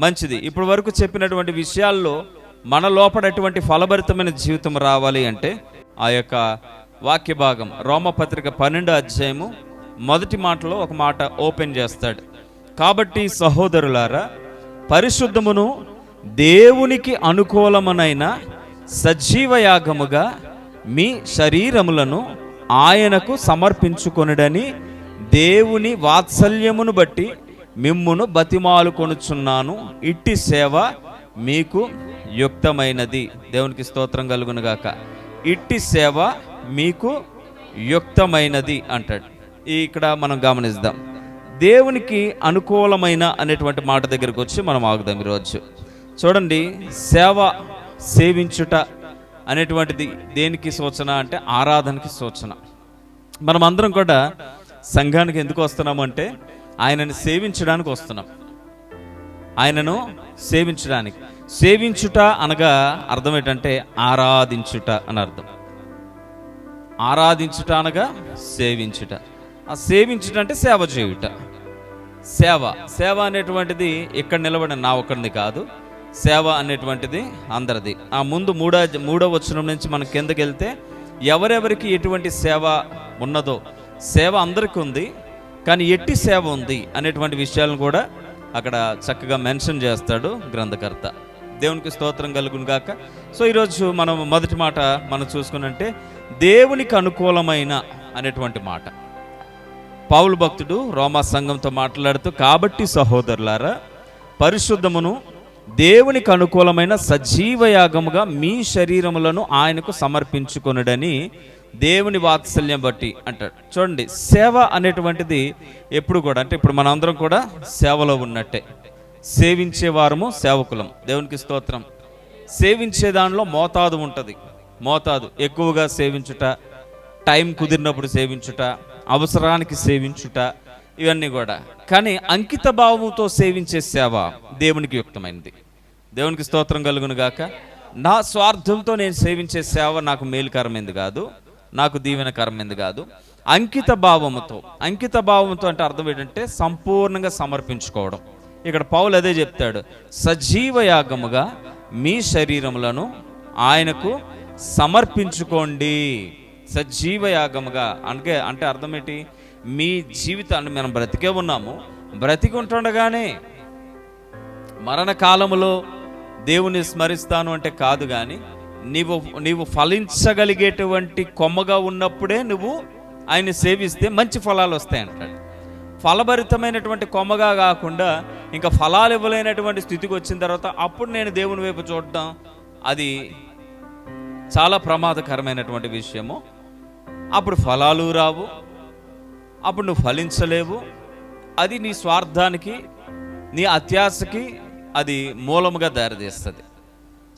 మంచిది. ఇప్పటి వరకు చెప్పినటువంటి విషయాల్లో మన లోపడటువంటి ఫలభరితమైన జీవితం రావాలి అంటే ఆ యొక్క వాక్య భాగం. రోమపత్రిక పన్నెండు అధ్యాయము మొదటి మాటలో ఒక మాట ఓపెన్ చేస్తాడు. కాబట్టి సహోదరులారా పరిశుద్ధమును దేవునికి అనుకూలమునైన సజీవయాగముగా మీ శరీరములను ఆయనకు సమర్పించుకొనుడని దేవుని వాత్సల్యమును బట్టి మిమ్మును బతిమాలు కొనుచున్నాను. ఇట్టి సేవ మీకు యుక్తమైనది. దేవునికి స్తోత్రం కలుగునుగాక ఇట్టి సేవ మీకు యుక్తమైనది అంటాడు. ఇక్కడ మనం గమనిద్దాం దేవునికి అనుకూలమైన అనేటువంటి మాట దగ్గరకు వచ్చి మనం ఆగుదాం ఈరోజు. చూడండి సేవ సేవించుట అనేటువంటిది దేనికి సూచన అంటే ఆరాధనకి సూచన. మనం అందరం కూడా సంఘానికి ఎందుకు వస్తున్నామంటే అంటే ఆయనను సేవించడానికి వస్తున్నాం. ఆయనను సేవించడానికి. సేవించుట అనగా అర్థం ఏంటంటే ఆరాధించుట అని అర్థం. ఆరాధించుట అనగా సేవించుట. ఆ సేవించుట అంటే సేవ చేయుట. సేవ. సేవ అనేటువంటిది ఇక్కడ నిలబడిన నా ఒక్కడిది కాదు. సేవ అనేటువంటిది అందరిది. ఆ ముందు మూడో మూడో వచనం నుంచి మనం కిందకి వెళ్తే ఎవరెవరికి ఎటువంటి సేవ ఉన్నదో సేవ అందరికీ ఉంది కానీ ఎట్టి సేవ ఉంది అనేటువంటి విషయాలను కూడా అక్కడ చక్కగా మెన్షన్ చేస్తాడు గ్రంథకర్త. దేవునికి స్తోత్రం కలుగును గాక. సో ఈరోజు మనం మొదటి మాట మనం చూసుకున్నంటే దేవునికి అనుకూలమైన అనేటువంటి మాట. పావులు భక్తుడు రోమా సంఘంతో మాట్లాడుతూ కాబట్టి సహోదరులారా పరిశుద్ధమును దేవునికి అనుకూలమైన సజీవ యాగముగా మీ శరీరములను ఆయనకు సమర్పించుకొనుడని దేవుని వాత్సల్యం బట్టి అంటాడు. చూడండి సేవ అనేటువంటిది ఎప్పుడు కూడా అంటే ఇప్పుడు మనందరం కూడా సేవలో ఉన్నట్టే. సేవించే వారము సేవకులం. దేవునికి స్తోత్రం. సేవించే దానిలో మోతాదు ఉంటుంది. మోతాదు. ఎక్కువగా సేవించుట టైం కుదిరినప్పుడు సేవించుట అవసరానికి సేవించుట ఇవన్నీ కూడా. కానీ అంకిత భావంతో సేవించే సేవ దేవునికి యుక్తమైనది. దేవునికి స్తోత్రం కలుగును గాక. నా స్వార్థంతో నేను సేవించే సేవ నాకు మేలుకరమైంది కాదు. నాకు దీవెనకరమైంది కాదు? అంకిత భావముతో. అంకిత భావముతో అంటే అర్థం ఏంటంటే సంపూర్ణంగా సమర్పించుకోవడం. ఇక్కడ పౌలు అదే చెప్తాడు. సజీవ యాగముగా మీ శరీరములను ఆయనకు సమర్పించుకోండి. సజీవ యాగముగా అంటే అంటే అర్థం ఏంటి? మీ జీవితాన్ని మనం బ్రతికే ఉన్నాము. బ్రతికి ఉంటుండగానే మరణ కాలములో దేవుని స్మరిస్తాను అంటే కాదు కానీ నీవు నీవు ఫలించగలిగేటువంటి కొమ్మగా ఉన్నప్పుడే నువ్వు ఆయన్ని సేవిస్తే మంచి ఫలాలు వస్తాయి అంటాడు. ఫలభరితమైనటువంటి కొమ్మగా కాకుండా ఇంకా ఫలాలు ఇవ్వలేనటువంటి స్థితికి వచ్చిన తర్వాత అప్పుడు నేను దేవుని వైపు చూడటం అది చాలా ప్రమాదకరమైనటువంటి విషయము. అప్పుడు ఫలాలు రావు అప్పుడు నువ్వు ఫలించలేవు. అది నీ స్వార్థానికి నీ అత్యాశకి అది మూలముగా దారితీస్తుంది.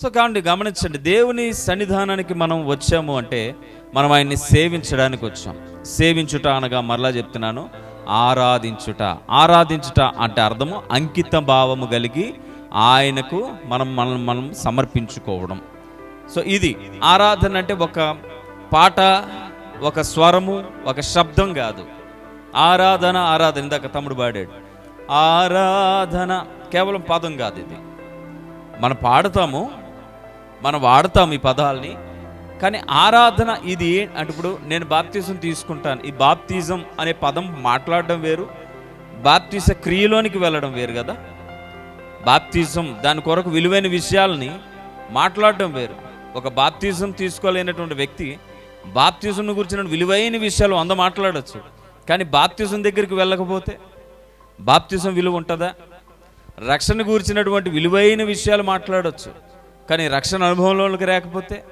సో కాబట్టి గమనించండి దేవుని సన్నిధానానికి మనం వచ్చాము అంటే మనం ఆయన్ని సేవించడానికి వచ్చాం. సేవించుట అనగా మరలా చెప్తున్నాను ఆరాధించుట. ఆరాధించుట అంటే అర్థము అంకిత భావము కలిగి ఆయనకు మనం మనం మనం సమర్పించుకోవడం. సో ఇది ఆరాధన అంటే ఒక పాట ఒక స్వరము ఒక శబ్దం కాదు. ఆరాధన ఆరాధన. ఇందాక తమ్ముడు పాడాడు. ఆరాధన కేవలం పదం కాదు ఇది. మనం పాడతాము మనం వాడతాము ఈ పదాలని. కానీ ఆరాధన ఇది ఏ- అంటే ఇప్పుడు నేను బాప్తిజం తీసుకుంటాను. ఈ బాప్తిజం అనే పదం మాట్లాడడం వేరు బాప్తిజ క్రియలోనికి వెళ్ళడం వేరు కదా. బాప్తిజం దాని కొరకు విలువైన విషయాల్ని మాట్లాడడం వేరు. ఒక బాప్తిజం తీసుకోలేనటువంటి వ్యక్తి బాప్తిజంను గురించిన విలువైన విషయాలు వంద మాట్లాడచ్చు. కానీ బాప్తిజం దగ్గరికి వెళ్ళకపోతే బాప్తిజం విలువ ఉంటుందా? రక్షణ గురించినటువంటి విలువైన విషయాలు మాట్లాడొచ్చు. కానీ రక్షణ అనుభవంలోకి రాకపోతే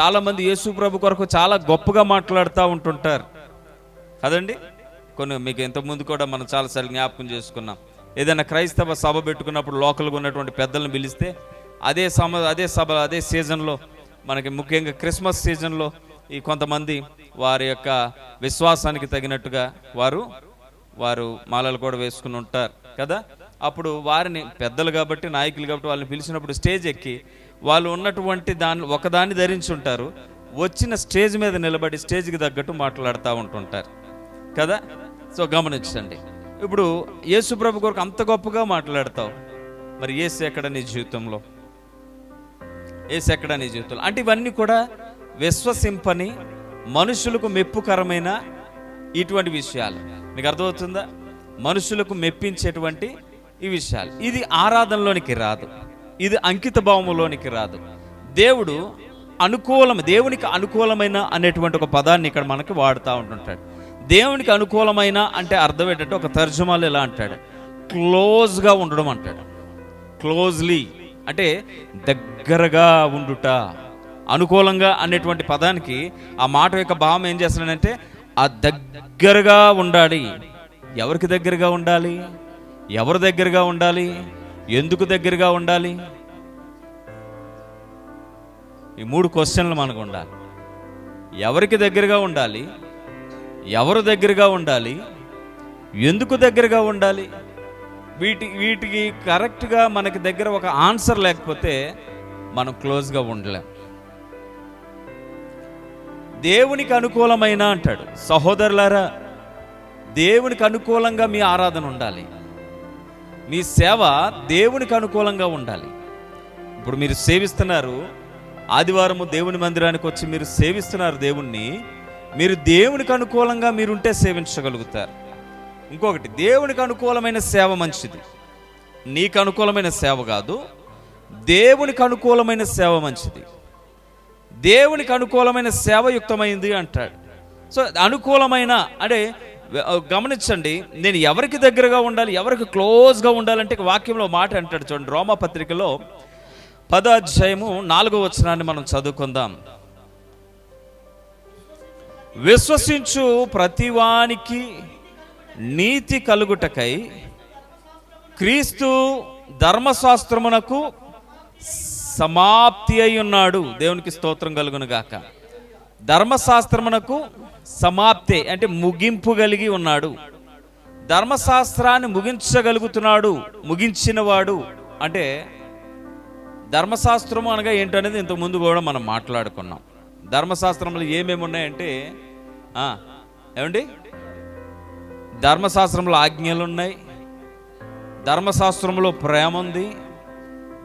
చాలామంది యేసు ప్రభు కొరకు చాలా గొప్పగా మాట్లాడుతూ ఉంటుంటారు. కదండి? కొన్ని మీకు ఇంతకుముందు కూడా మనం చాలాసార్లు జ్ఞాపకం చేసుకున్నాం. ఏదైనా క్రైస్తవ సభ పెట్టుకున్నప్పుడు లోకల్గా ఉన్నటువంటి పెద్దలను పిలిస్తే అదే సమ అదే సభ అదే సీజన్లో మనకి ముఖ్యంగా క్రిస్మస్ సీజన్లో ఈ కొంతమంది వారి యొక్క విశ్వాసానికి తగినట్టుగా వారు వారు మాలలు కూడా వేసుకుని ఉంటారు. కదా? అప్పుడు వారిని పెద్దలు కాబట్టి నాయకులు కాబట్టి వాళ్ళని పిలిచినప్పుడు స్టేజ్ ఎక్కి వాళ్ళు ఉన్నటువంటి దాన్ని ఒకదాన్ని ధరించి ఉంటారు వచ్చిన స్టేజ్ మీద నిలబడి స్టేజ్కి తగ్గట్టు మాట్లాడుతూ ఉంటుంటారు. కదా? సో గమనించండి. ఇప్పుడు యేసుప్రభు కొరకు అంత గొప్పగా మాట్లాడతావు. మరి ఏసు ఎక్కడ నీ జీవితంలో? ఏసు ఎక్కడ నీ జీవితంలో? అంటే ఇవన్నీ కూడా విశ్వసింపని మనుషులకు మెప్పుకరమైన ఇటువంటి విషయాలు. మీకు అర్థమవుతుందా? మనుషులకు మెప్పించేటువంటి ఈ విషయాలు. ఇది ఆరాధనలోనికి రాదు. ఇది అంకిత భావములోనికి రాదు. దేవుడు అనుకూలం దేవునికి అనుకూలమైన అనేటువంటి ఒక పదాన్ని ఇక్కడ మనకి వాడుతూ ఉంటుంటాడు. దేవునికి అనుకూలమైన అంటే అర్థం ఏంటంటే ఒక తర్జుమాలు ఎలా అంటాడు? క్లోజ్గా ఉండడం అంటాడు. క్లోజ్లీ అంటే దగ్గరగా ఉండుట. అనుకూలంగా అనేటువంటి పదానికి ఆ మాట యొక్క భావం ఏం చేస్తున్నాడంటే ఆ దగ్గరగా ఉండాలి. ఎవరికి దగ్గరగా ఉండాలి? ఎవరి దగ్గరగా ఉండాలి? ఎందుకు దగ్గరగా ఉండాలి? ఈ మూడు క్వశ్చన్లు మనకు ఉండాలి. ఎవరికి దగ్గరగా ఉండాలి? ఎవరు దగ్గరగా ఉండాలి? ఎందుకు దగ్గరగా ఉండాలి? వీటి వీటికి కరెక్ట్గా మనకి దగ్గర ఒక ఆన్సర్ లేకపోతే మనం క్లోజ్గా ఉండలేం. దేవునికి అనుకూలమైన అంటాడు. సహోదరులారా దేవునికి అనుకూలంగా మీ ఆరాధన ఉండాలి. మీ సేవ దేవునికి అనుకూలంగా ఉండాలి. ఇప్పుడు మీరు సేవిస్తున్నారు ఆదివారము దేవుని మందిరానికి వచ్చి మీరు సేవిస్తున్నారు దేవుణ్ణి మీరు దేవునికి అనుకూలంగా మీరుంటే సేవించగలుగుతారు. ఇంకొకటి దేవునికి అనుకూలమైన సేవ మంచిది. నీకు అనుకూలమైన సేవ కాదు దేవునికి అనుకూలమైన సేవ మంచిది. దేవునికి అనుకూలమైన సేవ యుక్తమైంది అంటాడు. సో అనుకూలమైన అంటే గమనించండి నేను ఎవరికి దగ్గరగా ఉండాలి ఎవరికి క్లోజ్గా ఉండాలంటే వాక్యంలో మాట అంటాడు చూడండి రోమా పత్రికలో పదో అధ్యాయము నాలుగో వచనాన్ని మనం చదువుకుందాం. విశ్వసించు ప్రతివానికి నీతి కలుగుటకై క్రీస్తు ధర్మశాస్త్రమునకు సమాప్తి అయి ఉన్నాడు. దేవునికి స్తోత్రం కలుగునుగాక. గాక ధర్మశాస్త్రమునకు సమాప్తి అంటే ముగింపు కలిగి ఉన్నాడు. ధర్మశాస్త్రాన్ని ముగించగలుగుతున్నాడు ముగించినవాడు. అంటే ధర్మశాస్త్రము అనగా ఏంటనేది ఇంతకుముందు కూడా మనం మాట్లాడుకున్నాం. ధర్మశాస్త్రంలో ఏమేమి ఉన్నాయంటే ఏమండి? ధర్మశాస్త్రంలో ఆజ్ఞలు ఉన్నాయి ధర్మశాస్త్రంలో ప్రేమ ఉంది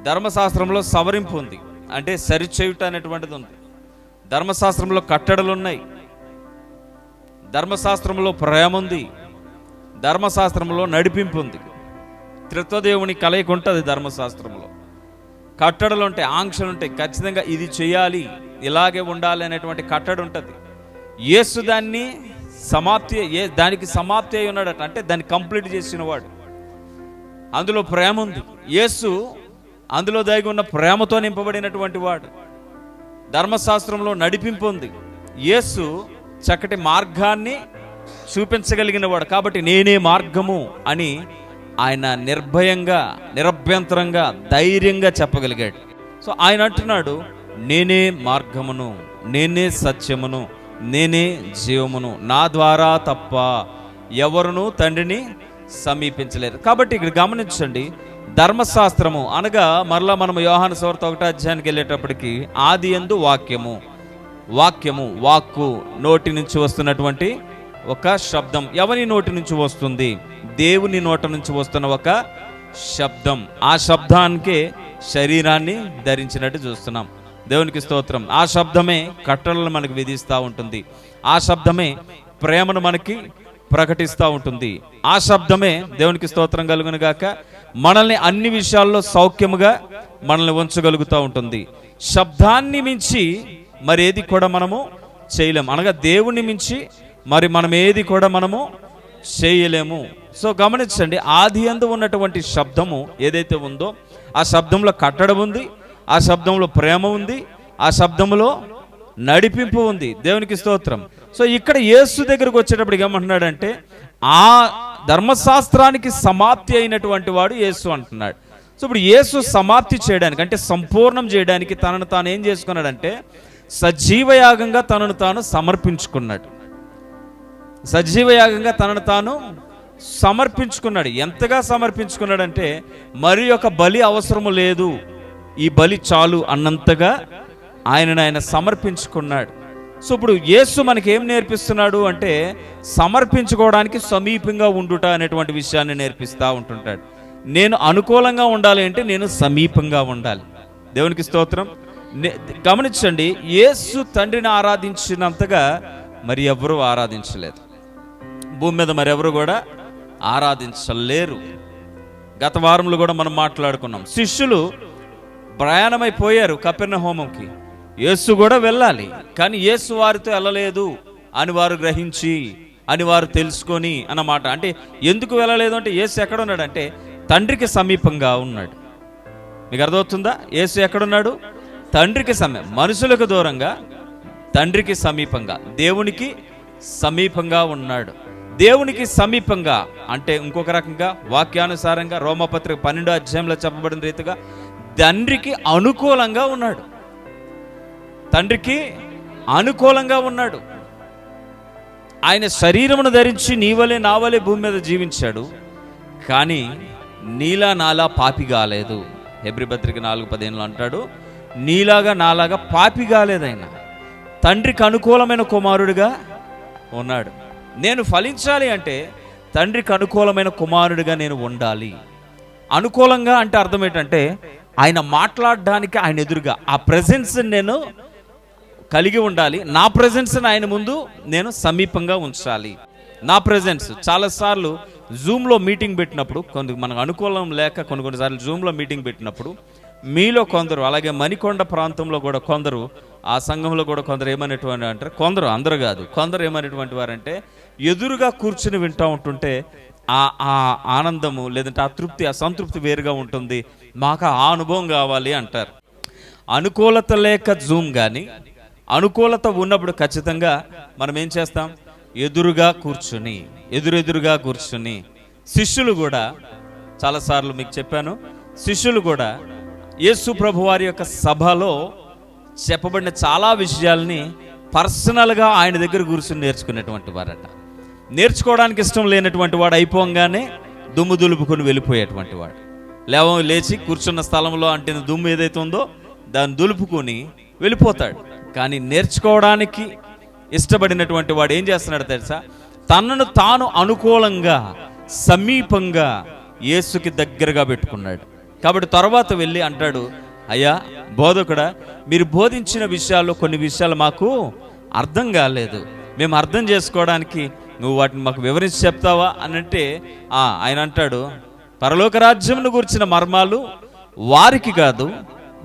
ధర్మశాస్త్రంలో సవరింపు ఉంది. అంటే సరిచేయుట అనేటువంటిది ఉంది. ధర్మశాస్త్రంలో కట్టడలు ఉన్నాయి ధర్మశాస్త్రంలో ప్రేమ ఉంది ధర్మశాస్త్రంలో నడిపింపు ఉంది త్రిత్వదేవుని కలయిక ఉంటుంది ధర్మశాస్త్రంలో. కట్టడలు ఉంటాయి ఆంక్షలు ఉంటాయి ఖచ్చితంగా ఇది చేయాలి ఇలాగే ఉండాలి అనేటువంటి కట్టడి ఉంటుంది యేసు దాన్ని సమాప్తి ఏ దానికి సమాప్తి అయి ఉన్నాడట అంటే దాన్ని కంప్లీట్ చేసిన వాడు అందులో ప్రేమ ఉంది యేసు అందులో దాగి ఉన్న ప్రేమతో నింపబడినటువంటి వాడు. ధర్మశాస్త్రంలో నడిపింపు ఉంది. యేసు చక్కటి మార్గాన్ని చూపించగలిగిన వాడు కాబట్టి నేనే మార్గము అని ఆయన నిర్భయంగా నిరభ్యంతరంగా ధైర్యంగా చెప్పగలిగాడు. సో ఆయన అంటున్నాడు నేనే మార్గమును నేనే సత్యమును నేనే జీవమును నా ద్వారా తప్ప ఎవరును తండ్రిని సమీపించలేరు. కాబట్టి ఇక్కడ గమనించండి ధర్మశాస్త్రము అనగా మరలా మనము యోహాను సోర్త ఒకటో అధ్యాయానికి వెళ్ళేటప్పటికి ఆది ఎందు వాక్యము వాక్యము వాక్కు నోటి నుంచి వస్తున్నటువంటి ఒక శబ్దం. ఎవరి నోటి నుంచి వస్తుంది? దేవుని నోట నుంచి వస్తున్న ఒక శబ్దం. ఆ శబ్దానికే శరీరాన్ని ధరించినట్టు చూస్తున్నాం. దేవునికి స్తోత్రం. ఆ శబ్దమే కట్టలను మనకు విధిస్తూ ఉంటుంది. ఆ శబ్దమే ప్రేమను మనకి ప్రకటిస్తూ ఉంటుంది. ఆ శబ్దమే దేవునికి స్తోత్రం కలుగును గాక. మనల్ని అన్ని విషయాల్లో సౌఖ్యముగా మనల్ని ఉంచగలుగుతూ ఉంటుంది. శబ్దాన్ని మించి మరి ఏది కూడా మనము చేయలేము. అనగా దేవుణ్ణి మించి మరి మనం ఏది కూడా మనము చేయలేము. సో గమనించండి ఆది అందు ఉన్నటువంటి శబ్దము ఏదైతే ఉందో ఆ శబ్దంలో కట్టడం ఉంది ఆ శబ్దంలో ప్రేమ ఉంది ఆ శబ్దంలో నడిపింపు ఉంది. దేవునికి స్తోత్రం. సో ఇక్కడ యేసు దగ్గరకు వచ్చేటప్పుడు ఏమంటున్నాడంటే ఆ ధర్మశాస్త్రానికి సమాప్తి అయినటువంటి వాడు యేసు అంటున్నాడు. సో ఇప్పుడు యేసు సమాప్తి చేయడానికి అంటే సంపూర్ణం చేయడానికి తనను తాను ఏం చేసుకున్నాడంటే సజీవయాగంగా తనను తాను సమర్పించుకున్నాడు. సజీవయాగంగా తనను తాను సమర్పించుకున్నాడు. ఎంతగా సమర్పించుకున్నాడంటే మరి ఒక బలి అవసరము లేదు. ఈ బలి చాలు అన్నంతగా ఆయనను ఆయన సమర్పించుకున్నాడు. సో ఇప్పుడు యేసు మనకి ఏం నేర్పిస్తున్నాడు అంటే సమర్పించుకోవడానికి సమీపంగా ఉండుట అనేటువంటి విషయాన్ని నేర్పిస్తూ ఉంటుంటాడు. నేను అనుకూలంగా ఉండాలి అంటే నేను సమీపంగా ఉండాలి. దేవునికి స్తోత్రం. గమనించండి యేసు తండ్రిని ఆరాధించినంతగా మరి ఎవరూ ఆరాధించలేదు. భూమి మీద మరెవరు కూడా ఆరాధించలేరు. గత వారంలో కూడా మనం మాట్లాడుకున్నాం. శిష్యులు ప్రయాణమైపోయారు కపెర్ణ హోమంకి యేసు కూడా వెళ్ళాలి. కానీ యేసు వారితో వెళ్ళలేదు అని వారు గ్రహించి అని వారు తెలుసుకొని అన్నమాట అంటే ఎందుకు వెళ్ళలేదు అంటే యేసు ఎక్కడ ఉన్నాడు అంటే తండ్రికి సమీపంగా ఉన్నాడు. మీకు అర్థమవుతుందా? యేసు ఎక్కడున్నాడు తండ్రికి సమీపం మనుషులకు దూరంగా తండ్రికి సమీపంగా దేవునికి సమీపంగా ఉన్నాడు. దేవునికి సమీపంగా అంటే ఇంకొక రకంగా వాక్యానుసారంగా రోమపత్రిక పన్నెండో అధ్యాయంలో చెప్పబడిన రీతిగా తండ్రికి అనుకూలంగా ఉన్నాడు. తండ్రికి అనుకూలంగా ఉన్నాడు. ఆయన శరీరమును ధరించి నీవలే నావలే భూమి మీద జీవించాడు. కానీ నీలా నాలా పాపి కాలేదు. హెబ్రిపత్రిక నాలుగు పదిహేనులో అంటాడు నీలాగా నాలాగా పాపి కాలేదు ఆయన. తండ్రికి అనుకూలమైన కుమారుడిగా ఉన్నాడు. నేను ఫలించాలి అంటే తండ్రికి అనుకూలమైన కుమారుడిగా నేను ఉండాలి. అనుకూలంగా అంటే అర్థం ఏంటంటే ఆయన మాట్లాడడానికి ఆయన ఎదురుగా ఆ ప్రెజెన్స్ నేను కలిగి ఉండాలి. నా ప్రజెన్స్ని ఆయన ముందు నేను సమీపంగా ఉంచాలి. నా ప్రెజెన్స్ చాలాసార్లు జూమ్లో మీటింగ్ పెట్టినప్పుడు కొంత మనకు అనుకూలం లేక కొన్ని కొన్నిసార్లు జూమ్లో మీటింగ్ పెట్టినప్పుడు మీలో కొందరు అలాగే మణికొండ ప్రాంతంలో కూడా కొందరు ఆ సంఘంలో కూడా కొందరు ఏమనేటువంటి అంటారు? కొందరు అందరు కాదు. కొందరు ఏమనేటువంటి వారంటే ఎదురుగా కూర్చుని వింటూ ఉంటుంటే ఆ ఆ ఆనందము లేదంటే ఆ తృప్తి ఆ సంతృప్తి వేరుగా ఉంటుంది. మాకు ఆ అనుభవం కావాలి అంటారు. అనుకూలత లేక జూమ్ కానీ అనుకూలత ఉన్నప్పుడు ఖచ్చితంగా మనం ఏం చేస్తాం? ఎదురుగా కూర్చుని ఎదురెదురుగా కూర్చుని శిష్యులు కూడా చాలాసార్లు మీకు చెప్పాను శిష్యులు కూడా యేసు ప్రభు వారి యొక్క సభలో చెప్పబడిన చాలా విషయాల్ని పర్సనల్గా ఆయన దగ్గర కూర్చుని నేర్చుకునేటువంటి వారట. నేర్చుకోవడానికి ఇష్టం లేనటువంటి వాడు అయిపోగానే దుమ్ము దులుపుకొని వెళ్ళిపోయేటువంటి వాడు. లేవం లేచి కూర్చున్న స్థలంలో అంటిన దుమ్ము ఏదైతే ఉందో దాన్ని దులుపుకొని వెళ్ళిపోతాడు. కానీ నేర్చుకోవడానికి ఇష్టపడినటువంటి వాడు ఏం చేస్తున్నాడు తెలుసా? తనను తాను అనుకూలంగా సమీపంగా యేసుకి దగ్గరగా పెట్టుకున్నాడు. కాబట్టి తర్వాత వెళ్ళి అంటాడు అయ్యా బోధకుడా మీరు బోధించిన విషయాల్లో కొన్ని విషయాలు మాకు అర్థం కాలేదు. మేము అర్థం చేసుకోవడానికి నువ్వు వాటిని మాకు వివరించి చెప్తావా? అని అంటే ఆయన అంటాడు పరలోక రాజ్యంను గురించిన మర్మాలు వారికి కాదు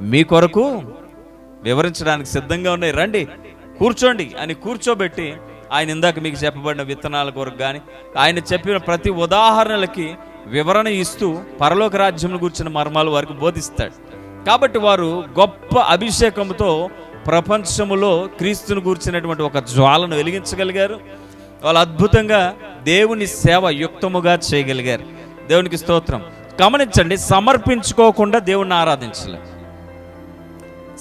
మీ కొరకు వివరించడానికి సిద్ధంగా ఉన్నాయి. రండి కూర్చోండి అని కూర్చోబెట్టి ఆయన ఇందాక మీకు చెప్పబడిన విత్తనాల కొరకు కానీ ఆయన చెప్పిన ప్రతి ఉదాహరణలకి వివరణ ఇస్తూ పరలోక రాజ్యం గురించిన మర్మాలు వారికి బోధిస్తాడు. కాబట్టి వారు గొప్ప అభిషేకంతో ప్రపంచములో క్రీస్తును కూర్చున్నటువంటి ఒక జ్వాలను వెలిగించగలిగారు. వాళ్ళు అద్భుతంగా దేవుని సేవ యుక్తముగా చేయగలిగారు. దేవునికి స్తోత్రం. గమనించండి సమర్పించుకోకుండా దేవుణ్ణి ఆరాధించలేదు.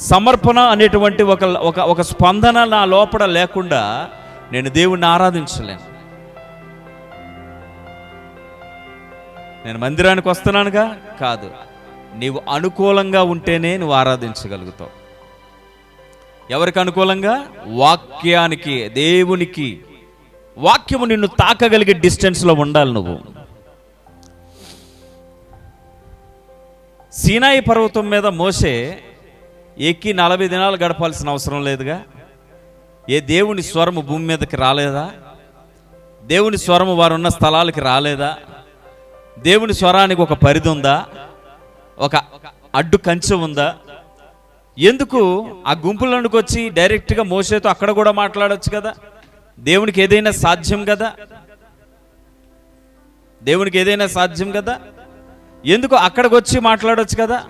సమర్పణ అనేటువంటి ఒక ఒక ఒక స్పందన నా లోపల లేకుండా నేను దేవుణ్ణి ఆరాధించలేను. నేను మందిరానికి వస్తున్నానుగా? కాదు. నీవు అనుకూలంగా ఉంటేనే నువ్వు ఆరాధించగలుగుతావు. ఎవరికి అనుకూలంగా? వాక్యానికి దేవునికి. వాక్యము నిన్ను తాకగలిగే డిస్టెన్స్లో ఉండాలి నువ్వు. సీనాయి పర్వతం మీద మోసే ఎక్కి నలభై దినాలు గడపాల్సిన అవసరం లేదుగా? ఏ దేవుని స్వరము భూమి మీదకి రాలేదా? దేవుని స్వరము వారు ఉన్న స్థలాలకి రాలేదా? దేవుని స్వరానికి ఒక పరిధి ఉందా? ఒక అడ్డు కంచె ఉందా? ఎందుకు ఆ గుంపులోనికి వచ్చి డైరెక్ట్గా మోసేతో అక్కడ కూడా మాట్లాడచ్చు కదా? దేవునికి ఏదైనా సాధ్యం కదా? దేవునికి ఏదైనా సాధ్యం కదా? ఎందుకు అక్కడికి వచ్చి మాట్లాడొచ్చు కదా?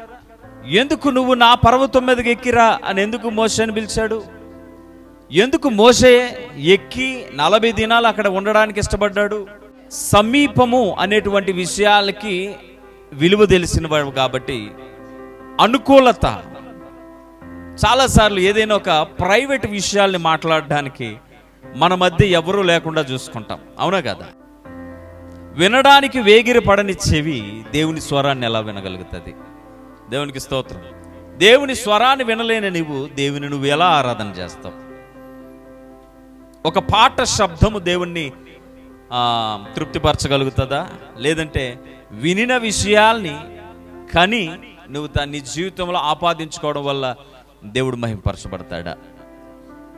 ఎందుకు నువ్వు నా పర్వతం మీదకి ఎక్కిరా అని ఎందుకు మోసేని పిలిచాడు? ఎందుకు మోసే ఎక్కి నలభై దినాలు అక్కడ ఉండడానికి ఇష్టపడ్డాడు? సమీపము అనేటువంటి విషయాలకి విలువ తెలిసిన వాడు కాబట్టి అనుకూలత. చాలాసార్లు ఏదైనా ఒక ప్రైవేట్ విషయాల్ని మాట్లాడడానికి మన మధ్య ఎవరూ లేకుండా చూసుకుంటాం. అవునా కదా? వినడానికి వేగిరి పడని చెవి దేవుని స్వరాన్ని ఎలా వినగలుగుతుంది? దేవునికి స్తోత్రం. దేవుని స్వరాన్ని వినలేని నువ్వు దేవుని నువ్వు ఎలా ఆరాధన చేస్తావు? ఒక పాట శబ్దము దేవుణ్ణి తృప్తిపరచగలుగుతుందా? లేదంటే వినిన విషయాల్ని కని నువ్వు దాన్ని జీవితంలో ఆపాదించుకోవడం వల్ల దేవుడు మహింపరచబడతాడా?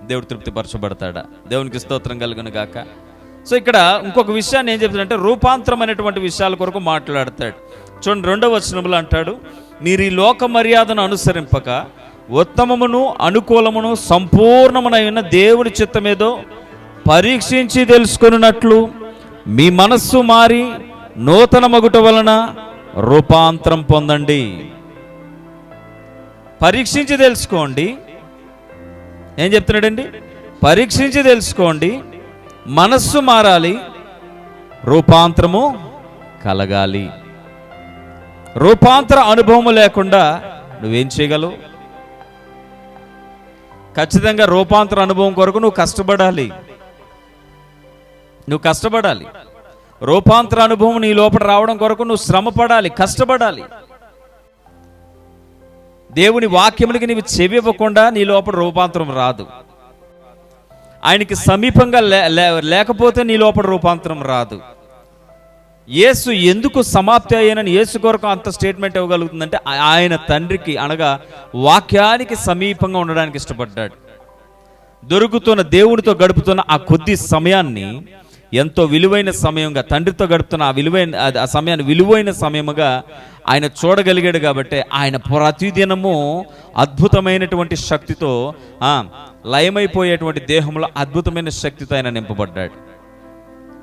దేవుడు తృప్తిపరచబడతాడా? దేవునికి స్తోత్రం కలుగును గాక. సో ఇక్కడ ఇంకొక విషయాన్ని ఏం చెప్తాడంటే రూపాంతరం అనేటువంటి విషయాల కొరకు మాట్లాడతాడు. చూడండి రెండవ వచనంలో అంటాడు మీరు ఈ లోక మర్యాదను అనుసరింపక ఉత్తమమును అనుకూలమును సంపూర్ణమునైన దేవుడి చిత్తమేదో పరీక్షించి తెలుసుకున్నట్లు మీ మనస్సు మారి నూతన మగుట వలన రూపాంతరం పొందండి. పరీక్షించి తెలుసుకోండి. ఏం చెప్తున్నాడండి? పరీక్షించి తెలుసుకోండి. మనస్సు మారాలి. రూపాంతరము కలగాలి. రూపాంతర అనుభవం లేకుండా నువ్వేం చేయగలవు? ఖచ్చితంగా రూపాంతర అనుభవం కొరకు నువ్వు కష్టపడాలి. నువ్వు కష్టపడాలి. రూపాంతర అనుభవం నీ లోపల రావడం కొరకు నువ్వు శ్రమ పడాలి కష్టపడాలి. దేవుని వాక్యములకి నీవు చెవి ఇవ్వకుండా నీ లోపల రూపాంతరం రాదు. ఆయనకి సమీపంగా లే- లేకపోతే నీ లోపల రూపాంతరం రాదు. యేసు ఎందుకు సమాప్తి అయ్యానని యేసు కొరకు అంత స్టేట్మెంట్ ఇవ్వగలుగుతుందంటే ఆ- ఆయన తండ్రికి అనగా వాక్యానికి సమీపంగా ఉండడానికి ఇష్టపడ్డాడు. దొరుకుతున్న దేవుడితో గడుపుతున్న ఆ కొద్ది సమయాన్ని ఎంతో విలువైన సమయంగా తండ్రితో గడుపుతున్న ఆ విలువైన ఆ- సమయాన్ని విలువైన సమయముగా ఆయన చూడగలిగాడు కాబట్టి ఆయన ప్రతిదినము అద్భుతమైనటువంటి శక్తితో లయమైపోయేటువంటి దేహంలో అద్భుతమైన శక్తితో ఆయన నింపబడ్డాడు.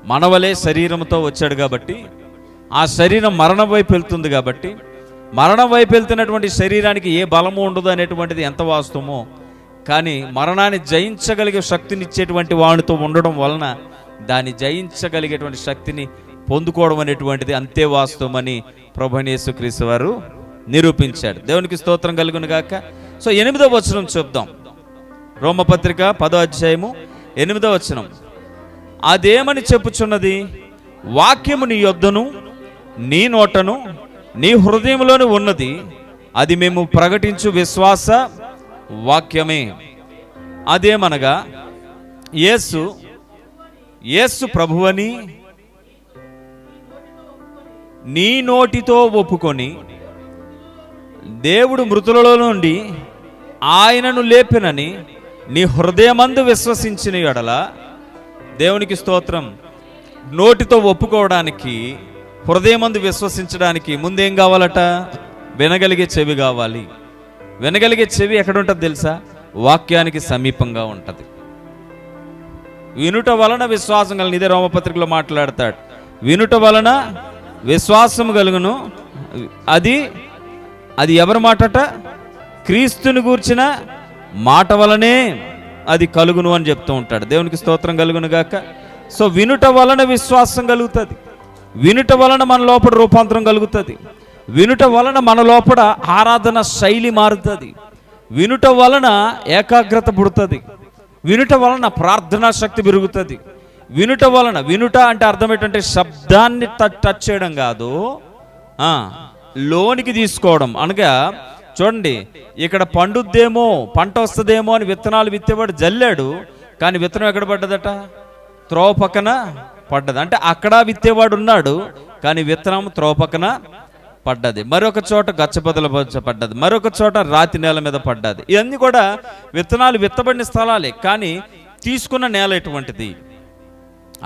మనవలే శరీరంతో వచ్చాడు కాబట్టి ఆ శరీరం మరణం వైపు వెళ్తుంది కాబట్టి మరణం వైపు వెళ్తున్నటువంటి శరీరానికి ఏ బలము ఉండదు అనేటువంటిది ఎంత వాస్తవమో కానీ మరణాన్ని జయించగలిగే శక్తిని ఇచ్చేటువంటి వాడితో ఉండడం వలన దాన్ని జయించగలిగేటువంటి శక్తిని పొందుకోవడం అనేటువంటిది అంతే వాస్తవమని ప్రభునేసు క్రీస్తు వారు నిరూపించాడు దేవునికి స్తోత్రం కలుగును గాక. సో ఎనిమిదో వచనం చూద్దాం. రోమపత్రిక పదో అధ్యాయము ఎనిమిదో వచనం. అదేమని చెప్పుచున్నది? వాక్యము నీ యొద్దను నీ నోటను నీ హృదయంలోని ఉన్నది అది మేము ప్రకటించు విశ్వాస వాక్యమే. అదేమనగా యేసు యేసు ప్రభువని నీ నోటితో ఒప్పుకొని దేవుడు మృతులలో నుండి ఆయనను లేపినని నీ హృదయమందు విశ్వసించిన ఎడల దేవునికి స్తోత్రం. నోటితో ఒప్పుకోవడానికి హృదయమందు విశ్వసించడానికి ముందేం కావాలట? వినగలిగే చెవి కావాలి. వినగలిగే చెవి ఎక్కడ ఉంటుంది తెలుసా? వాక్యానికి సమీపంగా ఉంటుంది. వినుట వలన విశ్వాసం కలిగిన. ఇదే రోమపత్రికలో మాట్లాడతాడు. వినుట వలన విశ్వాసం కలుగును. అది అది ఎవరి మాటట? క్రీస్తుని గూర్చిన మాట వలనే. అది కలుగును అని చెప్తూ ఉంటాడు. దేవునికి స్తోత్రం కలుగును గాక. సో వినుట వలన విశ్వాసం కలుగుతుంది. వినుట వలన మన లోపల రూపాంతరం కలుగుతుంది. వినుట వలన మన లోపల ఆరాధన శైలి మారుతుంది. వినుట వలన ఏకాగ్రత పుడుతుంది. వినుట వలన ప్రార్థనా శక్తి పెరుగుతుంది. వినుట వలన వినుట అంటే అర్థం ఏంటంటే శబ్దాన్ని టచ్ చేయడం కాదు. లోనికి తీసుకోవడం. అనగా చూడండి ఇక్కడ పండుద్దేమో పంట వస్తుందేమో అని విత్తనాలు విత్తేవాడు జల్లాడు కానీ విత్తనం ఎక్కడ పడ్డదట? త్రోవ పక్కన పడ్డది. అంటే అక్కడ విత్తేవాడు ఉన్నాడు కానీ విత్తనం త్రోవ పక్కన పడ్డది. మరొక చోట గచ్చబదల పడ్డది. మరొక చోట రాతి నేల మీద పడ్డది. ఇవన్నీ కూడా విత్తనాలు విత్తబడిన స్థలాలే కానీ తీసుకున్న నేల ఎటువంటిది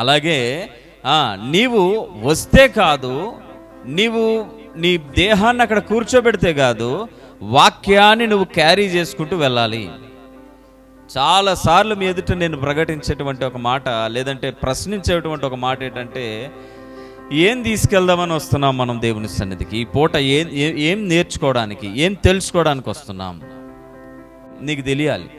అలాగే నీవు వస్తే కాదు నీవు నీ దేహాన్ని అక్కడ కూర్చోబెడితే కాదు వాక్యాన్ని నువ్వు క్యారీ చేసుకుంటూ వెళ్ళాలి. చాలా సార్లు మీ ఎదుట నేను ప్రకటించేటువంటి ఒక మాట లేదంటే ప్రశ్నించేటువంటి ఒక మాట ఏంటంటే ఏం తీసుకెళ్దామని వస్తున్నాం మనం దేవుని సన్నిధికి? ఈ పూట ఏం ఏం నేర్చుకోవడానికి ఏం తెలుసుకోవడానికి వస్తున్నాం? నీకు తెలియాలి.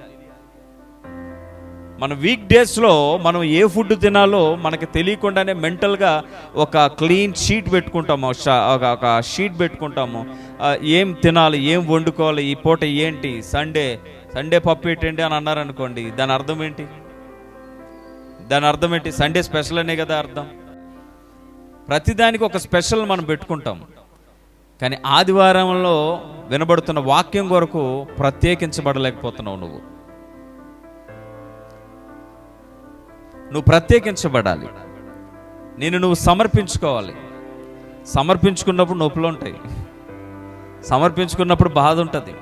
మన వీక్ డేస్లో మనం ఏ ఫుడ్ తినాలో మనకి తెలియకుండానే మెంటల్గా ఒక క్లీన్ షీట్ పెట్టుకుంటాము. ఒక- ఒక షీట్ పెట్టుకుంటాము. ఏం తినాలి ఏం వండుకోవాలి ఈ పూట ఏంటి సండే సండే పప్పు ఏంటండి అని అన్నారనుకోండి దాని అర్థం ఏంటి? దాని అర్థం ఏంటి? సండే స్పెషల్ అనే కదా అర్థం. ప్రతిదానికి ఒక స్పెషల్ మనం పెట్టుకుంటాం. కానీ ఆదివారంలో వినబడుతున్న వాక్యం కొరకు ప్రత్యేకించబడలేకపోతున్నావు నువ్వు. నువ్వు ప్రత్యేకించబడాలి. నేను నువ్వు సమర్పించుకోవాలి. సమర్పించుకున్నప్పుడు నొప్పులు ఉంటాయి. సమర్పించుకున్నప్పుడు బాధ ఉంటుంది.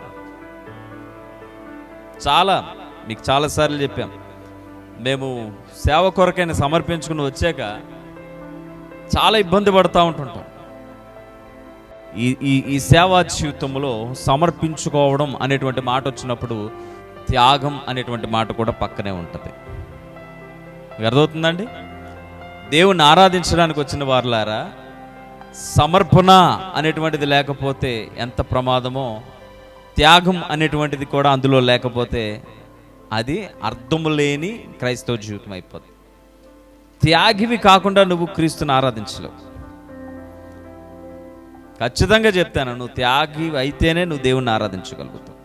చాలా మీకు చాలాసార్లు చెప్పాం. మేము సేవ కొరకైనా సమర్పించుకుని వచ్చాక చాలా ఇబ్బంది పడుతూ ఉంటుంటాం. ఈ ఈ ఈ సేవా జీవితంలో సమర్పించుకోవడం అనేటువంటి మాట వచ్చినప్పుడు త్యాగం అనేటువంటి మాట కూడా పక్కనే ఉంటుంది. అర్థమవుతుందండి? దేవుణ్ణి ఆరాధించడానికి వచ్చిన వారులారా సమర్పణ అనేటువంటిది లేకపోతే ఎంత ప్రమాదమో త్యాగం అనేటువంటిది కూడా అందులో లేకపోతే అది అర్థము లేని క్రైస్తవ జీవితం అయిపోతుంది త్యాగివి కాకుండా నువ్వు క్రీస్తుని ఆరాధించలేవు. ఖచ్చితంగా చెప్తాను నువ్వు త్యాగి అయితేనే నువ్వు దేవుణ్ణి ఆరాధించగలుగుతావు.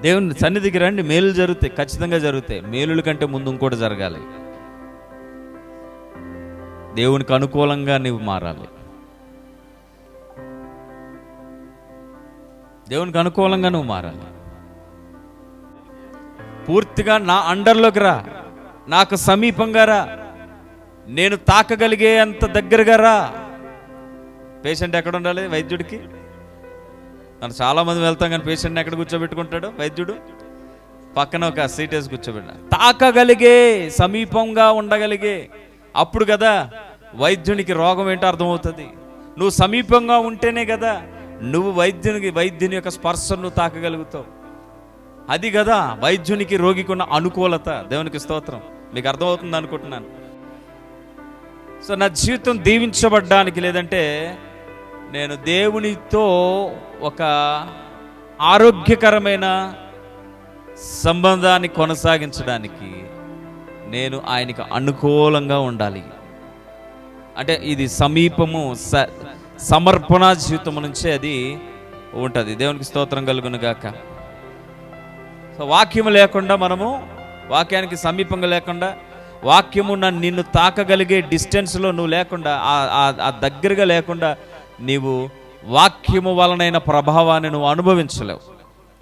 దేవుని సన్నిధికి రండి మేలు జరుగుతాయి ఖచ్చితంగా జరుగుతాయి. మేలుల కంటే ముందు ఇంకోటి జరగాలి. దేవునికి అనుకూలంగా నీవు మారాలి. దేవునికి అనుకూలంగా నువ్వు మారాలి. పూర్తిగా నా అండర్లోకి రా. నాకు సమీపంగా రా. నేను తాకగలిగే అంత దగ్గరగా రా. పేషెంట్ ఎక్కడ ఉండాలి? వైద్యుడికి? మనం చాలామంది వెళ్తాం కానీ పేషెంట్ని ఎక్కడ కూర్చోబెట్టుకుంటాడు? వైద్యుడు? పక్కన ఒక సీట్ వేసి కూర్చోబెట్ట తాకగలిగే సమీపంగా ఉండగలిగే. అప్పుడు కదా వైద్యునికి రోగం ఏంటో అర్థమవుతుంది. నువ్వు సమీపంగా ఉంటేనే కదా నువ్వు వైద్యునికి వైద్యుని యొక్క స్పర్శను నువ్వు తాకగలుగుతావు. అది కదా వైద్యునికి రోగికి ఉన్న అనుకూలత. దేవునికి స్తోత్రం. మీకు అర్థమవుతుంది అనుకుంటున్నాను సో నా జీవితం దీవించబడ్డానికి లేదంటే నేను దేవునితో ఒక ఆరోగ్యకరమైన సంబంధాన్ని కొనసాగించడానికి నేను ఆయనకు అనుకూలంగా ఉండాలి. అంటే ఇది సమీపము స సమర్పణ జీవితం నుంచే అది ఉంటుంది. దేవునికి స్తోత్రం కలుగును గాక. సో వాక్యము లేకుండా మనము వాక్యానికి సమీపంగా లేకుండా వాక్యము నన్ను నిన్ను తాకగలిగే డిస్టెన్స్లో నువ్వు లేకుండా ఆ దగ్గరగా లేకుండా నీవు వాక్యము వలనైన ప్రభావాన్ని నువ్వు అనుభవించలేవు.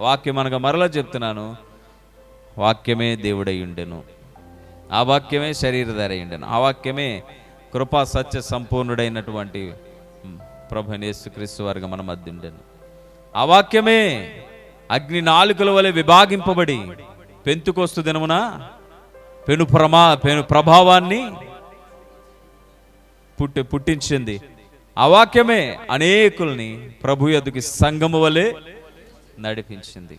వాక్యం అనగా మరలా చెప్తున్నాను వాక్యమే దేవుడై ఉండెను. ఆ వాక్యమే శరీరధారై ఉండెను. ఆ వాక్యమే కృపా సత్య సంపూర్ణుడైనటువంటి ప్రభు యేసుక్రీస్తు వారిగా మన మధ్య ఉండెను. ఆ వాక్యమే అగ్ని నాలుకల వలె విభాగింపబడి పెంతుకొస్తు దినమున పెను ప్రమా పెను ప్రభావాన్ని పుట్టి పుట్టించింది. ఆ వాక్యమే అనేకుల్ని ప్రభు ఎదుకి సంగము వలె నడిపించింది.